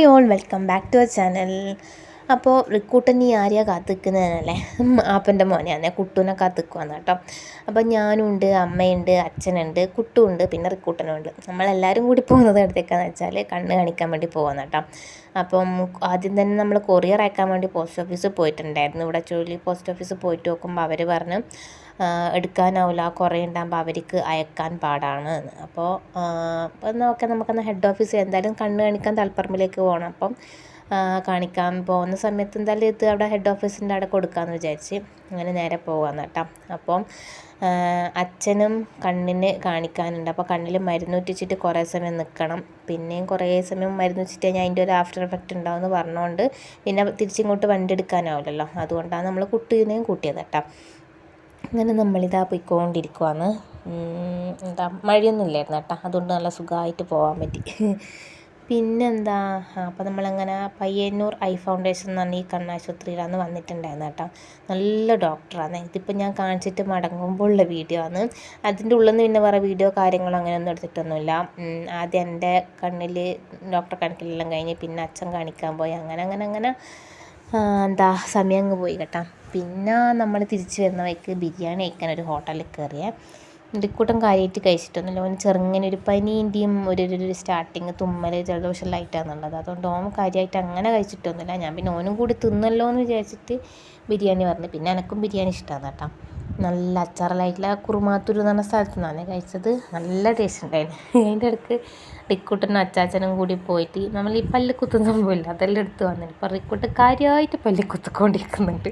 Hi all welcome back to our channel അപ്പോൾ റിക്കൂട്ടൻ ഈ ആര്യ കാത്തിക്കുന്നതിനല്ലേ ആപ്പന്റെ മോനെയാണ് കുട്ടൂനെ കാത്തിക്കുവാന്ന് കേട്ടോ അപ്പോൾ ഞാനുണ്ട് അമ്മയുണ്ട് അച്ഛനുണ്ട് കുട്ടുമുണ്ട് പിന്നെ റിക്കൂട്ടനുണ്ട്. നമ്മളെല്ലാവരും കൂടി പോകുന്നത് എടുത്തേക്കാന്ന് വെച്ചാൽ കണ്ണ് കാണിക്കാൻ വേണ്ടി പോകാന്ന് കേട്ടോ അപ്പം ആദ്യം തന്നെ നമ്മൾ കൊറിയർ അയക്കാൻ വേണ്ടി പോസ്റ്റ് ഓഫീസിൽ പോയിട്ടുണ്ടായിരുന്നു. ഇവിടെ ചുഴലി പോസ്റ്റ് ഓഫീസിൽ പോയിട്ട് നോക്കുമ്പോൾ അവർ പറഞ്ഞു എടുക്കാനാവില്ല കുറേ ഉണ്ടാകുമ്പോൾ അവർക്ക് അയക്കാൻ പാടാണ് അപ്പോൾ എന്നാൽ ഓക്കെ നമുക്കെന്നാൽ ഹെഡ് ഓഫീസിൽ എന്തായാലും കണ്ണ് കാണിക്കാൻ തലപ്പറമ്പിലേക്ക് പോകണം അപ്പം കാണിക്കാൻ പോകുന്ന സമയത്ത് എന്തായാലും ഇത് അവിടെ ഹെഡ് ഓഫീസിന്റെ അവിടെ കൊടുക്കാമെന്ന് വിചാരിച്ച് അങ്ങനെ നേരെ പോകാമെന്ന് കേട്ടോ. അപ്പം അച്ഛനും കണ്ണിന് കാണിക്കാനുണ്ട്. അപ്പോൾ കണ്ണിൽ മരുന്ന് ഒറ്റിച്ചിട്ട് കുറേ സമയം നിൽക്കണം പിന്നെയും കുറേ സമയം മരുന്ന് വെച്ചിട്ട് കഴിഞ്ഞാൽ അതിന്റെ ഒരു ആഫ്റ്റർ എഫക്റ്റ് ഉണ്ടാവുമെന്ന് പറഞ്ഞുകൊണ്ട് പിന്നെ തിരിച്ചിങ്ങോട്ട് വണ്ടി എടുക്കാനാവില്ലല്ലോ. അതുകൊണ്ടാണ് നമ്മൾ കുട്ടീനെയും കൂട്ടിയത് കേട്ടോ. അങ്ങനെ നമ്മളിതാ പോയിക്കൊണ്ടിരിക്കുവാണ്. എന്താ മഴയൊന്നും ഇല്ലായിരുന്നു കേട്ടോ. അതുകൊണ്ട് നല്ല സുഖമായിട്ട് പോകാൻ പറ്റി. പിന്നെന്താ അപ്പോൾ നമ്മളങ്ങനെ പയ്യന്നൂർ ഐ ഫൗണ്ടേഷൻ എന്ന് പറഞ്ഞ ഈ കണ്ണാശുപത്രിയിലാണ് വന്നിട്ടുണ്ടായിരുന്നു കേട്ടോ. നല്ല ഡോക്ടറാണ്. ഇതിപ്പോൾ ഞാൻ കാണിച്ചിട്ട് മടങ്ങുമ്പോൾ ഉള്ള വീഡിയോ ആണ്. അതിന്റെ ഉള്ളിൽ നിന്ന് പിന്നെ വേറെ വീഡിയോ കാര്യങ്ങളോ അങ്ങനെയൊന്നും എടുത്തിട്ടൊന്നുമില്ല. ആദ്യം എന്റെ കണ്ണിൽ ഡോക്ടറെ കാണിക്കലെല്ലാം കഴിഞ്ഞ് പിന്നെ അച്ഛൻ കാണിക്കാൻ പോയി. അങ്ങനെ അങ്ങനെ അങ്ങനെ എന്താ സമയം അങ്ങ് പോയി കേട്ടോ. പിന്നെ നമ്മൾ തിരിച്ച് വരുന്ന വഴിക്ക് ബിരിയാണി കഴിക്കാൻ ഒരു ഹോട്ടലിൽ കയറിയേ. ഇടിക്കൂട്ടം കാര്യമായിട്ട് കഴിച്ചിട്ടൊന്നുമില്ല. ഓന് ചെറുങ്ങനെ ഒരു പനീന്റെയും ഒരു ഒരു സ്റ്റാർട്ടിങ് തുമ്മൽ ജലദോഷം ലൈറ്റാണെന്നുള്ളത് അതുകൊണ്ട് ഓൻ കാര്യമായിട്ട് അങ്ങനെ കഴിച്ചിട്ടൊന്നുമില്ല. ഞാൻ പിന്നെ ഓനും കൂടി തിന്നല്ലോ എന്ന് വിചാരിച്ചിട്ട് ബിരിയാണി പറഞ്ഞു പിന്നെ എനക്കും ബിരിയാണി ഇഷ്ടമാണ് കേട്ടോ. നല്ല അച്ചാറലായിട്ടുള്ള കുറുമാത്തൂർ എന്ന് പറഞ്ഞ സ്ഥലത്ത് നിന്നാണ് കഴിച്ചത്. നല്ല ടേസ്റ്റ് ഉണ്ടായിരുന്നു. അതിന്റെ ഇടയ്ക്ക് റിക്കൂട്ടനും അച്ചാച്ചനും കൂടി പോയിട്ട് നമ്മൾ ഈ പല്ല് കുത്തുന്ന പോലെ അതെല്ലാം എടുത്ത് വന്നിട്ട് ഇപ്പോൾ റിക്കൂട്ട് കാര്യമായിട്ട് പല്ല് കുത്തിക്കൊണ്ടിരിക്കുന്നുണ്ട്.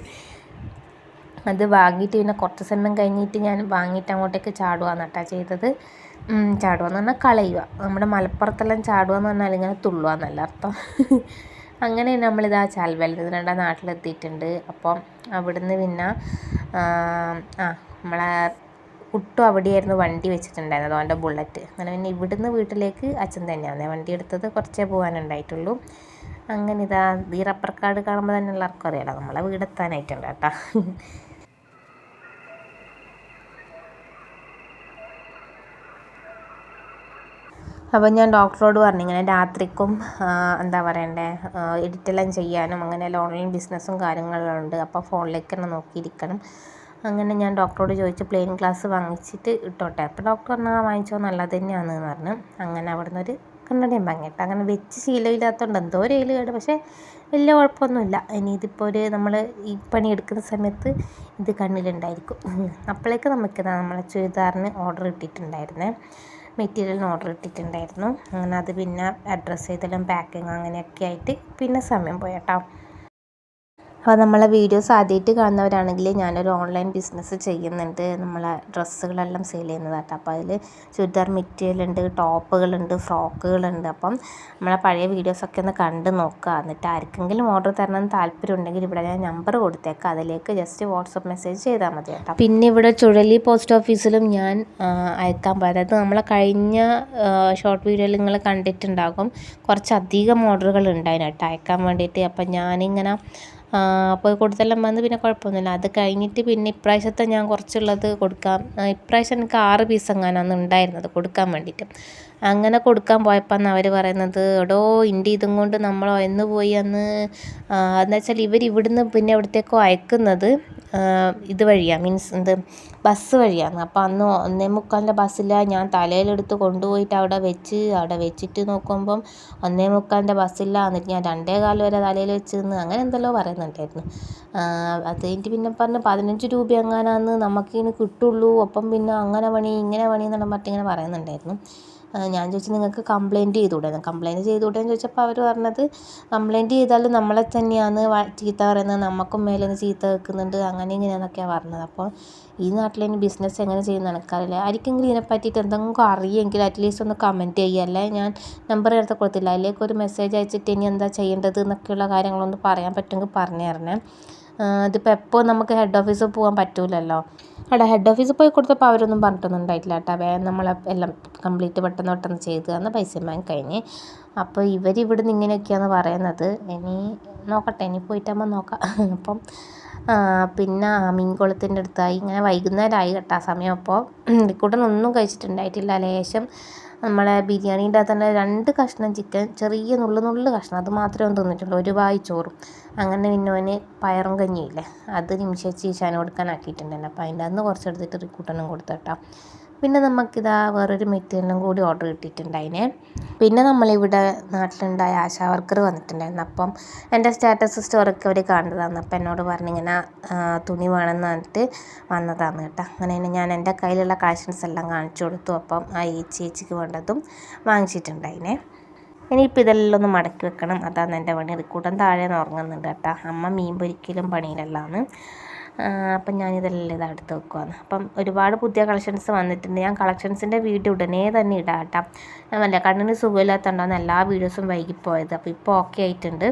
അത് വാങ്ങിയിട്ട് പിന്നെ കുറച്ച് സമയം കഴിഞ്ഞിട്ട് ഞാൻ വാങ്ങിയിട്ട് അങ്ങോട്ടേക്ക് ചാടുകയാണ് കേട്ടോ ചെയ്തത്. ചാടുക എന്ന് പറഞ്ഞാൽ കളയുക നമ്മുടെ മലപ്പുറത്തെല്ലാം ചാടുക എന്ന് പറഞ്ഞാൽ ഇങ്ങനെ തുള്ളുക എന്നല്ല അർത്ഥം. അങ്ങനെ നമ്മളിതാ ചാൽവെല്ലത്ത് രണ്ടാം നാട്ടിലെത്തിയിട്ടുണ്ട്. അപ്പം അവിടുന്ന് പിന്നെ ആ നമ്മളെ കുട്ടു അവിടെയായിരുന്നു വണ്ടി വെച്ചിട്ടുണ്ടായിരുന്നത് അവന്റെ ബുള്ളറ്റ്. അങ്ങനെ പിന്നെ ഇവിടുന്ന് വീട്ടിലേക്ക് അച്ഛൻ തന്നെയാണ് വണ്ടി എടുത്തത്. കുറച്ചേ പോകാനുണ്ടായിട്ടുള്ളൂ. അങ്ങനെ ഇതാ ഈ റബ്ബർ കാർഡ് കാണുമ്പോൾ തന്നെ എല്ലാവർക്കും അറിയാലോ നമ്മളെ വീടെത്താനായിട്ടുണ്ട് കേട്ടോ. അപ്പോൾ ഞാൻ ഡോക്ടറോട് പറഞ്ഞു ഇങ്ങനെ രാത്രിക്കും എന്താ പറയണ്ടേ എഡിറ്റെല്ലാം ചെയ്യാനും അങ്ങനെ ഓൺലൈൻ ബിസിനസ്സും കാര്യങ്ങളും ഉണ്ട് അപ്പോൾ ഫോണിലേക്ക് തന്നെ നോക്കിയിരിക്കണം. അങ്ങനെ ഞാൻ ഡോക്ടറോട് ചോദിച്ചു പ്ലെയിൻ ഗ്ലാസ് വാങ്ങിച്ചിട്ട് ഇട്ടോട്ടെ. അപ്പോൾ ഡോക്ടർ പറഞ്ഞാൽ വാങ്ങിച്ചോ നല്ലത് തന്നെയാണ് എന്ന് പറഞ്ഞു. അങ്ങനെ അവിടെ നിന്നൊരു കണ്ണടയും വാങ്ങിയിട്ട് അങ്ങനെ വെച്ച് ശീലമില്ലാത്തതുകൊണ്ട് എന്തോ ഒരു കേട് പക്ഷേ വലിയ കുഴപ്പമൊന്നുമില്ല. ഇനി ഇതിപ്പോൾ ഒരു നമ്മൾ ഈ പണി എടുക്കുന്ന സമയത്ത് ഇത് കണ്ണിലുണ്ടായിരിക്കും. അപ്പോഴേക്ക് നമുക്കിതാ നമ്മളെ ചുരിദാറിന് ഓർഡർ ഇട്ടിട്ടുണ്ടായിരുന്നേ. മെറ്റീരിയലിന് ഓർഡർ ഇട്ടിട്ടുണ്ടായിരുന്നു. അങ്ങനെ അത് പിന്നെ അഡ്രസ്സ് ചെയ്തലും പാക്കിങ് അങ്ങനെയൊക്കെ ആയിട്ട് പിന്നെ സമയം പോയി കേട്ടോ. അപ്പോൾ നമ്മളെ വീഡിയോസ് ആദ്യമായിട്ട് കാണുന്നവരാണെങ്കിൽ ഞാനൊരു ഓൺലൈൻ ബിസിനസ് ചെയ്യുന്നുണ്ട്. നമ്മളെ ഡ്രസ്സുകളെല്ലാം സെയിൽ ചെയ്യുന്നതായിട്ട് കേട്ടോ. അപ്പോൾ അതിൽ ചുരിദാർ മെറ്റീരിയലുണ്ട് ടോപ്പുകളുണ്ട് ഫ്രോക്കുകളുണ്ട് അപ്പം നമ്മളെ പഴയ വീഡിയോസൊക്കെ ഒന്ന് കണ്ട് നോക്കുക. എന്നിട്ട് ആർക്കെങ്കിലും ഓർഡർ തരണം താല്പര്യം ഉണ്ടെങ്കിൽ ഇവിടെ ഞാൻ നമ്പർ കൊടുത്തേക്കാം. അതിലേക്ക് ജസ്റ്റ് വാട്സപ്പ് മെസ്സേജ് ചെയ്താൽ മതി കേട്ടോ. പിന്നെ ഇവിടെ ചുഴലി പോസ്റ്റ് ഓഫീസിലും ഞാൻ അയക്കാൻ പോയത് അതായത് നമ്മളെ കഴിഞ്ഞ ഷോർട്ട് വീഡിയോയിൽ നിങ്ങൾ കണ്ടിട്ടുണ്ടാകും. കുറച്ചധികം ഓർഡറുകൾ ഉണ്ടായിരുന്നു കേട്ടോ. അയക്കാൻ വേണ്ടിയിട്ട്. അപ്പം ഞാനിങ്ങനെ പോയി കൊടുത്തെല്ലാം വന്ന് പിന്നെ കുഴപ്പമൊന്നുമില്ല. അത് കഴിഞ്ഞിട്ട് പിന്നെ ഇപ്രാവശ്യത്തെ ഞാൻ കുറച്ചുള്ളത് കൊടുക്കാം. ഇപ്രാവശ്യം എനിക്ക് ആറ് പീസ് എങ്ങാനാണ് ഉണ്ടായിരുന്നത് കൊടുക്കാൻ വേണ്ടിയിട്ട്. അങ്ങനെ കൊടുക്കാൻ പോയപ്പോൾ അവർ പറയുന്നത് എടോ ഇന്റെ ഇതും കൊണ്ട് നമ്മൾ ഒന്ന് പോയി അന്ന്. എന്ന് വെച്ചാൽ ഇവർ ഇവിടുന്ന് പിന്നെ എവിടത്തേക്കോ അയക്കുന്നത് ഇത് വഴിയാണ് മീൻസ് എന്ത് ബസ് വഴിയാണ് അപ്പോൾ അന്ന് ഒന്നേ മുക്കാലിന്റെ ബസ്സില്ല ഞാൻ തലയിലെടുത്ത് കൊണ്ടുപോയിട്ട് അവിടെ വെച്ച് അവിടെ വെച്ചിട്ട് നോക്കുമ്പം ഒന്നേ മുക്കാലിന്റെ ബസ്സില്ല എന്നിട്ട് ഞാൻ രണ്ടേ കാൽ വരെ തലയിൽ വെച്ച് നിന്ന് അങ്ങനെ എന്തല്ലോ പറയുന്നുണ്ടായിരുന്നു. അത് കഴിഞ്ഞിട്ട് പിന്നെ പറഞ്ഞ് പതിനഞ്ച് രൂപ എങ്ങാനാന്ന് നമുക്കിനി കിട്ടുള്ളൂ ഒപ്പം പിന്നെ അങ്ങനെ പണി ഇങ്ങനെ പണി എന്നെല്ലാം പറഞ്ഞിട്ട് ഇങ്ങനെ പറയുന്നുണ്ടായിരുന്നു. ഞാൻ ചോദിച്ചു നിങ്ങൾക്ക് കംപ്ലയിന്റ് ചെയ്തുകൂടെ കംപ്ലയിന്റ് ചെയ്തുകൂടെ എന്ന് ചോദിച്ചപ്പോൾ അവർ പറഞ്ഞത് കംപ്ലയിന്റ് ചെയ്താൽ നമ്മളെ തന്നെയാണ് ചീത്ത പറയുന്നത് നമുക്കും മേലെ നിന്ന് ചീത്ത കേൾക്കുന്നുണ്ട് അങ്ങനെ ഇങ്ങനെയെന്നൊക്കെയാണ് പറഞ്ഞത്. അപ്പോൾ ഈ നാട്ടിൽ ഇനി ബിസിനസ് എങ്ങനെ ചെയ്യുന്ന എനിക്കറിയില്ല ആർക്കെങ്കിലും ഇതിനെ പറ്റിയിട്ട് എന്തെങ്കിലും അറിയുമെങ്കിൽ അറ്റ്ലീസ്റ്റ് ഒന്ന് കമന്റ് ചെയ്യുക. അല്ലെങ്കിൽ ഞാൻ നമ്പർ എടുത്ത് കൊടുത്തില്ല. അതിലേക്ക് ഒരു മെസ്സേജ് അയച്ചിട്ട് ഇനി എന്താ ചെയ്യേണ്ടത് എന്നൊക്കെയുള്ള കാര്യങ്ങളൊന്ന് പറയാൻ പറ്റുമെങ്കിൽ പറഞ്ഞു തരണേ. ഇതിപ്പോൾ എപ്പോൾ നമുക്ക് ഹെഡ് ഓഫീസിൽ പോകാൻ പറ്റില്ലല്ലോ അവിടെ ഹെഡ് ഓഫീസിൽ പോയി കൊടുത്തപ്പോൾ അവരൊന്നും പറഞ്ഞിട്ടൊന്നും ഉണ്ടായിട്ടില്ല കേട്ടോ. വേഗം നമ്മളെ എല്ലാം കംപ്ലീറ്റ് പെട്ടെന്ന് പെട്ടെന്ന് ചെയ്ത് തന്ന പൈസ വാങ്ങി കഴിഞ്ഞ്. അപ്പോൾ ഇവർ ഇവിടെ നിന്ന് ഇങ്ങനെയൊക്കെയാണ് പറയുന്നത്. ഇനി നോക്കട്ടെ ഇനി പോയിട്ടാകുമ്പോൾ നോക്കാം. അപ്പം പിന്നെ മീൻകുളത്തിന്റെ അടുത്തായി. ഇങ്ങനെ വൈകുന്നേരമായി കേട്ടോ സമയം അപ്പോൾ റിക്കൂട്ടൻ ഒന്നും കഴിച്ചിട്ടുണ്ടായിട്ടില്ല. ലേശം നമ്മളെ ബിരിയാണീന്റെ അകത്ത് തന്നെ രണ്ട് കഷ്ണം ചിക്കൻ ചെറിയ നുള്ളു നുള്ളു കഷ്ണം. അത് മാത്രമേ തിന്നിട്ടുള്ളൂ. ഒരു വായി ചോറും. അങ്ങനെ പിന്നെ പയറും കഞ്ഞിയില്ലേ അത് നിമിഷേച്ചി കൊടുക്കാൻ കൊടുക്കാനാക്കിയിട്ടുണ്ടായിരുന്നു അപ്പോൾ അതിന്റെ അന്ന് കുറച്ചെടുത്തിട്ട് റിക്കൂട്ടനും കൊടുത്തു കേട്ടോ. പിന്നെ നമുക്കിതാ വേറൊരു മെറ്റീരിയലും കൂടി ഓർഡർ കിട്ടിയിട്ടുണ്ടായിനെ. പിന്നെ നമ്മളിവിടെ നാട്ടിലുണ്ടായ ആശാ വർക്കർ വന്നിട്ടുണ്ടായിരുന്നു. അപ്പം എന്റെ സ്റ്റാറ്റസ് സ്റ്റോറൊക്കെ അവർ കണ്ടതാണ്. അപ്പം എന്നോട് പറഞ്ഞിങ്ങനെ തുണി വേണമെന്ന് പറഞ്ഞിട്ട് വന്നതാണ് കേട്ടോ. അങ്ങനെ തന്നെ ഞാൻ എന്റെ കയ്യിലുള്ള കളക്ഷൻസ് എല്ലാം കാണിച്ചു കൊടുത്തു. അപ്പം ആ ഏച്ചി ഏച്ചിക്ക് വേണ്ടതും വാങ്ങിച്ചിട്ടുണ്ടായിനെ. ഇനിയിപ്പോൾ ഇതെല്ലാം ഒന്ന് മടക്കി വെക്കണം. അതാണ് എന്റെ പണി. റിക്കൂട്ടം താഴെ നിന്ന് ഉറങ്ങുന്നുണ്ട് കേട്ടോ. അമ്മ മീൻ പൊരിക്കലും പണിയിലല്ലാന്ന് അപ്പം ഞാനിതെല്ലാം ഇത് അടുത്ത് വെക്കുവാണ്. അപ്പം ഒരുപാട് പുതിയ കളക്ഷൻസ് വന്നിട്ടുണ്ട്. ഞാൻ കളക്ഷൻസിന്റെ വീഡിയോ ഉടനെ തന്നെ ഇടാം ഞാൻ വല്ല കണ്ണിന് സുഖമില്ലാത്തതുകൊണ്ടാണ് എല്ലാ വീഡിയോസും വൈകിപ്പോയത്. അപ്പോൾ ഇപ്പോൾ ഓക്കെ ആയിട്ടുണ്ട്.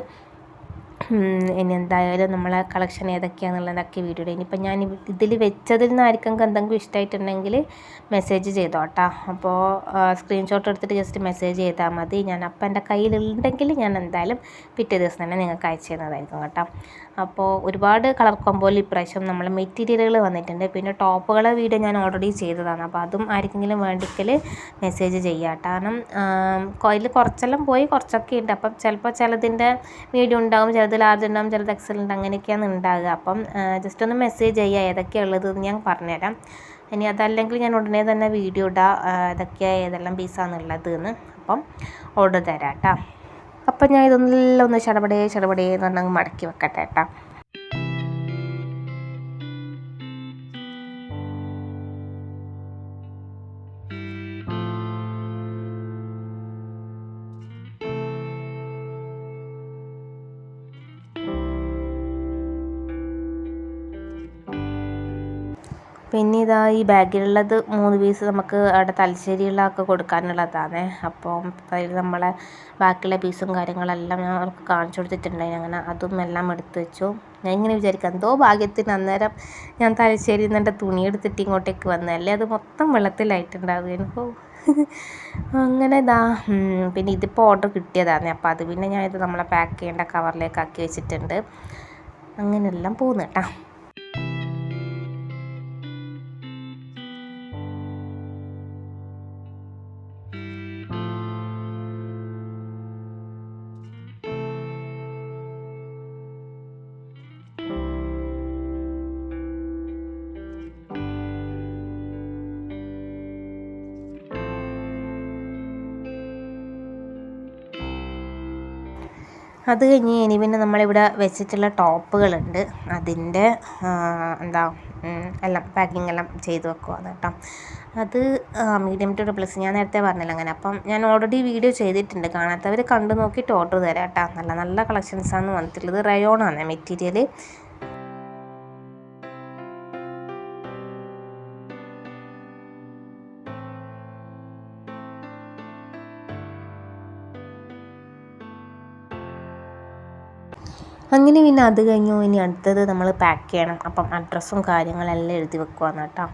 ഇനി എന്തായാലും നമ്മളെ കളക്ഷൻ ഏതൊക്കെയാണെന്നുള്ളതൊക്കെ വീഡിയോ ഇനിയിപ്പോൾ ഞാൻ ഇതിൽ വെച്ചതിൽ നിന്ന് ആർക്കും എന്തെങ്കിലും ഇഷ്ടമായിട്ടുണ്ടെങ്കിൽ മെസ്സേജ് ചെയ്തോട്ടാ അപ്പോൾ സ്ക്രീൻഷോട്ട് എടുത്തിട്ട് ജസ്റ്റ് മെസ്സേജ് ചെയ്താൽ മതി. ഞാൻ അപ്പം എന്റെ കയ്യിലുണ്ടെങ്കിൽ ഞാൻ എന്തായാലും പിറ്റേ ദിവസം തന്നെ നിങ്ങൾക്ക് അയച്ചു തരുന്നതായിരിക്കും കേട്ടോ. അപ്പോൾ ഒരുപാട് കളർ കോമ്പോയിൽ ഇപ്രാവശ്യം നമ്മൾ മെറ്റീരിയലുകൾ വന്നിട്ടുണ്ട്. പിന്നെ ടോപ്പുകളെ വീഡിയോ ഞാൻ ഓൾറെഡി ചെയ്തതാണ്. അപ്പോൾ അതും ആർക്കെങ്കിലും വേണ്ടിക്കൽ മെസ്സേജ് ചെയ്യാം. കാരണം അതിൽ കുറച്ചെല്ലാം പോയി കുറച്ചൊക്കെ ഉണ്ട് അപ്പം ചിലപ്പോൾ ചിലതിന്റെ വീഡിയോ ഉണ്ടാകും ചിലത് ലാർജ് ഉണ്ടാകും ചിലത് എക്സൽ അങ്ങനെയൊക്കെയാണ് ഉണ്ടാകുക അപ്പം ജസ്റ്റ് ഒന്ന് മെസ്സേജ് ചെയ്യുക ഏതൊക്കെയാണ് ഉള്ളതെന്ന് ഞാൻ പറഞ്ഞുതരാം. ഇനി അതല്ലെങ്കിൽ ഞാൻ ഉടനെ തന്നെ വീഡിയോ ഇടാം ഏതൊക്കെയാണ് ഏതെല്ലാം പീസാണെന്നുള്ളത് എന്ന്. അപ്പം ഓർഡർ തരാം കേട്ടോ അപ്പം ഞാൻ ഇതൊന്നെല്ലാം ഒന്ന് ചടപടേ ചടപടേ എന്ന് പറഞ്ഞങ്ങ് മടക്കി വെക്കട്ടെ കേട്ടോ. പിന്നെ ഇതാ ഈ ബാഗിലുള്ളത് മൂന്ന് പീസ് നമുക്ക് അവിടെ തലശ്ശേരിയിലൊക്കെ കൊടുക്കാനുള്ളതാണ്. അപ്പോൾ അതിൽ നമ്മളെ ബാക്കിയുള്ള പീസും കാര്യങ്ങളെല്ലാം ഞാൻ അവർക്ക് കാണിച്ചു കൊടുത്തിട്ടുണ്ടായി. അങ്ങനെ അതും എല്ലാം എടുത്തു വെച്ചു. ഞാൻ ഇങ്ങനെ വിചാരിക്കാം എന്തോ ഭാഗ്യത്തിന് അന്നേരം ഞാൻ തലശ്ശേരിയിൽ നിന്ന് എന്റെ തുണി എടുത്തിട്ട് ഇങ്ങോട്ടേക്ക് വന്നതല്ലേ? അത് മൊത്തം വെള്ളത്തിലായിട്ടുണ്ടാവുകയാണ് ഓ അങ്ങനെ ഇതാ പിന്നെ ഇതിപ്പോൾ ഓർഡർ കിട്ടിയതാണ്. അപ്പോൾ അത് പിന്നെ ഞാനിത് നമ്മളെ പാക്ക് ചെയ്യേണ്ട കവറിലേക്ക് ആക്കി വെച്ചിട്ടുണ്ട്. അങ്ങനെയെല്ലാം പോകുന്നു കേട്ടോ. അത് കഴിഞ്ഞ് ഇനി പിന്നെ നമ്മളിവിടെ വെച്ചിട്ടുള്ള ടോപ്പുകളുണ്ട്. അതിന്റെ എന്താ എല്ലാം പാക്കിംഗ് എല്ലാം ചെയ്ത് വെക്കുവാണ് കേട്ടോ. അത് മീഡിയം ടു പ്ലസ് ഞാൻ നേരത്തെ പറഞ്ഞില്ല അങ്ങനെ. അപ്പം ഞാൻ ഓൾറെഡി വീഡിയോ ചെയ്തിട്ടുണ്ട്. കാണാത്തവർ കണ്ടു നോക്കിയിട്ട് ഓർഡർ തരാം കേട്ടോ. നല്ല നല്ല കളക്ഷൻസാണ് വന്നിട്ടുള്ളത്. റയോണാണ് മെറ്റീരിയൽ അങ്ങനെ പിന്നെ അത് കഴിഞ്ഞു ഇനി അടുത്തത് നമ്മൾ പാക്ക് ചെയ്യണം. അപ്പം അഡ്രസ്സും കാര്യങ്ങളെല്ലാം എഴുതി വെക്കുവാന്ന് കേട്ടോ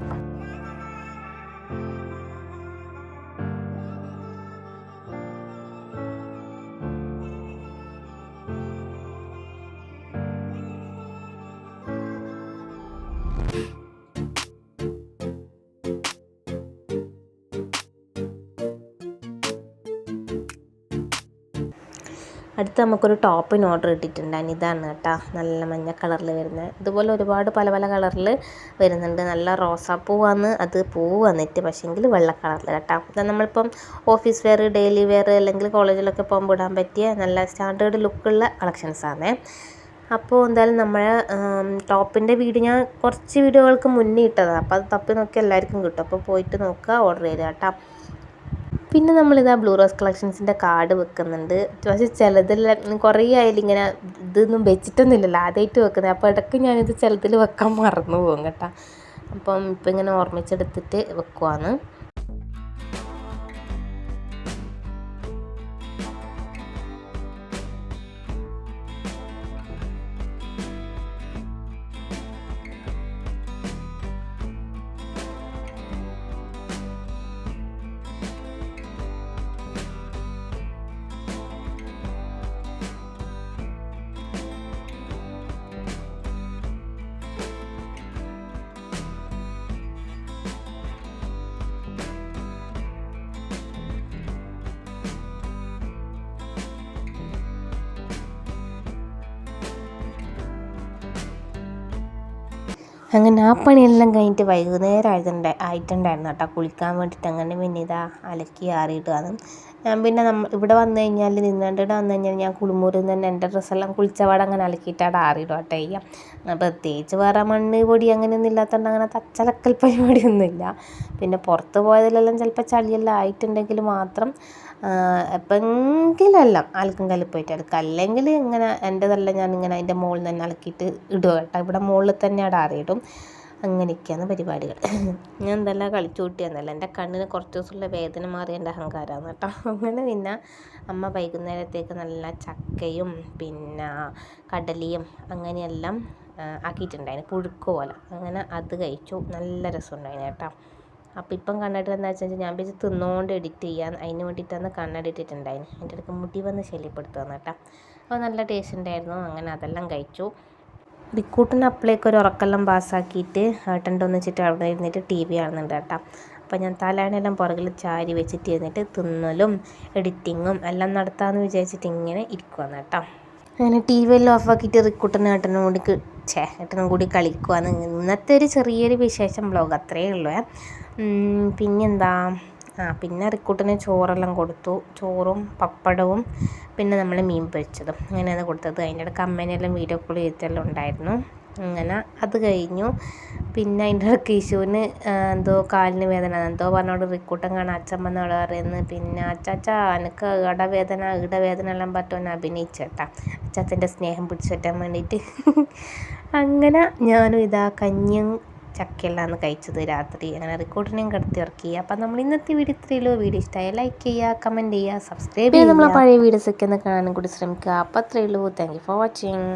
അടുത്ത് നമുക്കൊരു ടോപ്പിന് ഓർഡർ ഇട്ടിട്ടുണ്ടായിരുന്നു ഇതാണ് കേട്ടോ. നല്ല മഞ്ഞ കളറിൽ വരുന്നത്. ഇതുപോലെ ഒരുപാട് പല പല കളറിൽ വരുന്നുണ്ട്. നല്ല റോസാപ്പൂവാണ് അത് പൂവ് വന്നിട്ട് പക്ഷേങ്കിൽ വെള്ള കളറിൽ കേട്ടോ. ഇത് നമ്മളിപ്പം ഓഫീസ് വെയർ ഡെയിലി വെയർ അല്ലെങ്കിൽ കോളേജിലൊക്കെ പോകുമ്പോൾ ഇടാൻ പറ്റിയ നല്ല സ്റ്റാൻഡേർഡ് ലുക്കുള്ള കളക്ഷൻസാണ് അപ്പോൾ എന്തായാലും നമ്മൾ ടോപ്പിന്റെ വീട് ഞാൻ കുറച്ച് വീഡിയോകൾക്ക് മുന്നേ ഇട്ടതാണ് അപ്പോൾ അത് തപ്പി നോക്കി എല്ലാവർക്കും കിട്ടും. അപ്പോൾ പോയിട്ട് നോക്കുക ഓർഡർ ചെയ്യുക കേട്ടോ. പിന്നെ നമ്മളിതാ ബ്ലൂ റോസ് കളക്ഷൻസിന്റെ കാർഡ് വെക്കുന്നുണ്ട്. പക്ഷേ ചിലതെല്ലാം കുറേ ആയാലും ഇങ്ങനെ ഇതൊന്നും വെച്ചിട്ടൊന്നുമില്ലല്ലോ. ആദ്യമായിട്ട് വെക്കുന്നത്. അപ്പോൾ ഇടയ്ക്ക് ഞാനിത് ചിലതിൽ വെക്കാൻ മറന്നു പോകും കേട്ടോ. അപ്പം ഇപ്പം ഇങ്ങനെ ഓർമ്മിച്ചെടുത്തിട്ട് വെക്കുവാണ്. അങ്ങനെ ആ പണിയെല്ലാം കഴിഞ്ഞിട്ട് വൈകുന്നേരം ആയിട്ടുണ്ട ആയിട്ടുണ്ടായിരുന്നു കേട്ടോ. കുളിക്കാൻ വേണ്ടിയിട്ട് അങ്ങനെ പിന്നെ ഇതാ അലക്കി ആറിയിടുകയാണ്. ഞാൻ പിന്നെ നമ്മൾ ഇവിടെ വന്നു കഴിഞ്ഞാൽ നിന്നാണ്ട് ഇവിടെ വന്നു കഴിഞ്ഞാൽ ഞാൻ കുളിമുറിയിൽ നിന്ന് തന്നെ എന്റെ ഡ്രസ്സെല്ലാം കുളിച്ചപാടെ അങ്ങനെ അലക്കിയിട്ട് അവിടെ ആറിയിടും കേട്ടോ ചെയ്യാം. അങ്ങനെ പ്രത്യേകിച്ച് വേറെ മണ്ണ് പൊടി അങ്ങനെയൊന്നും ഇല്ലാത്തതുകൊണ്ട് അങ്ങനെ തച്ചലക്കൽ പരിപാടിയൊന്നുമില്ല. പിന്നെ പുറത്ത് പോയതിലെല്ലാം ചിലപ്പോൾ ചളിയെല്ലാം ആയിട്ടുണ്ടെങ്കിൽ മാത്രം എപ്പോഴെങ്കിലെല്ലാം അലക്കും കല്ലിൽ പോയിട്ട് അലക്കുക അല്ലെങ്കിൽ ഇങ്ങനെ ഞാൻ ഇങ്ങനെ അതിന്റെ മുകളിൽ തന്നെ അലക്കിയിട്ട് ഇടുക കേട്ടോ. ഇവിടെ മുകളിൽ തന്നെ അറിയിടും അങ്ങനെയൊക്കെയാണ് പരിപാടികൾ. ഞാൻ എന്തെല്ലാം കളിച്ചു കൂട്ടിയെന്നല്ല. എന്റെ കണ്ണിന് കുറച്ച് ദിവസമുള്ള വേദന മാറി എന്റെ അഹങ്കാരമാണ് കേട്ടോ. അങ്ങനെ പിന്നെ അമ്മ വൈകുന്നേരത്തേക്ക് നല്ല ചക്കയും പിന്നെ കടലയും അങ്ങനെയെല്ലാം ആക്കിയിട്ടുണ്ടായിരുന്നു. പുഴുക്ക് പോലെ. അങ്ങനെ അത് കഴിച്ചു. നല്ല രസമുണ്ടായിരുന്നു കേട്ടോ. അപ്പോൾ ഇപ്പം കണ്ടിട്ട് എന്താ വെച്ചാൽ ഞാൻ വിചാരിച്ചു തിന്നുകൊണ്ട് എഡിറ്റ് ചെയ്യാൻ അതിന് വേണ്ടിയിട്ടാണ് കണ്ണട അതിന്റെ ഇടയ്ക്ക് മുടി വന്ന് ശല്യപ്പെടുത്തുക കേട്ടോ. അപ്പോൾ നല്ല ടേസ്റ്റ് ഉണ്ടായിരുന്നു. അങ്ങനെ അതെല്ലാം കഴിച്ചു. റിക്കൂട്ടിന് അപ്പളേക്ക് ഒരു ഉറക്കെല്ലാം പാസ്സാക്കിയിട്ട് ഏട്ടന്റെ ഒന്നിച്ചിട്ട് അവിടെ ഇരുന്നിട്ട് ടി വി കാണുന്നുണ്ട് കേട്ടോ. അപ്പോൾ ഞാൻ തലേണെല്ലാം പുറകിൽ ചാരി വെച്ചിട്ട് ഇരുന്നിട്ട് തിന്നലും എഡിറ്റിങ്ങും എല്ലാം നടത്താമെന്ന് വിചാരിച്ചിട്ട് ഇങ്ങനെ ഇരിക്കുവാണ് കേട്ടോ. അങ്ങനെ ടി വി എല്ലാം ഓഫാക്കിയിട്ട് റിക്കൂട്ടനും ഏട്ടനും കൂടി ഛേ ഏട്ടനും കൂടി കളിക്കുവാണ് ഇന്നത്തെ ഒരു ചെറിയൊരു വിശേഷം ബ്ലോഗ് അത്രയേ ഉള്ളൂ. പിന്നെന്താ? ആ പിന്നെ റിക്കൂട്ടിന് ചോറെല്ലാം കൊടുത്തു. ചോറും പപ്പടവും പിന്നെ നമ്മൾ മീൻ പൊരിച്ചതും. അങ്ങനെയാണ് കൊടുത്തത്. അതിന്റെ ഇടയ്ക്ക് അമ്മേനെല്ലാം വീഡിയോ കോൾ ചെയ്തിട്ടെല്ലാം ഉണ്ടായിരുന്നു. അങ്ങനെ അത് കഴിഞ്ഞു. പിന്നെ അതിന്റെ ഇടയ്ക്ക് ഇശുവിന് എന്തോ കാലിന് വേദന. എന്തോ പറഞ്ഞോട് റിക്കൂട്ടൻ കാണാൻ അച്ഛൻ വന്നോട് പറയുന്നത് പിന്നെ അച്ചാച്ച എനിക്ക് ഇടവേദന ഇടവേദന എല്ലാം പറ്റുമെന്ന് അഭിനയിച്ചേട്ടാ. അച്ചാച്ചന്റെ സ്നേഹം പിടിച്ചു പറ്റാൻ വേണ്ടിയിട്ട്. അങ്ങനെ ഞാനും ഇതാ കഞ്ഞിയും ചക്കയെല്ലാം കഴിച്ചത് രാത്രി. അങ്ങനെ റെക്കോർഡിനെയും കിടത്തി ഇറക്കി അപ്പം നമ്മൾ ഇന്നത്തെ വീഡിയോ ഇത്രയല്ലോ വീഡിയോ ഇഷ്ടമായ ലൈക്ക് ചെയ്യുക കമന്റ് ചെയ്യുക സബ്സ്ക്രൈബ് ചെയ്യുക നമ്മളെ പഴയ വീഡിയോസൊക്കെ ഒന്ന് കാണാനും കൂടി ശ്രമിക്കുക. അപ്പം അത്രയുള്ളൂ താങ്ക് യു ഫോർ വാച്ചിങ്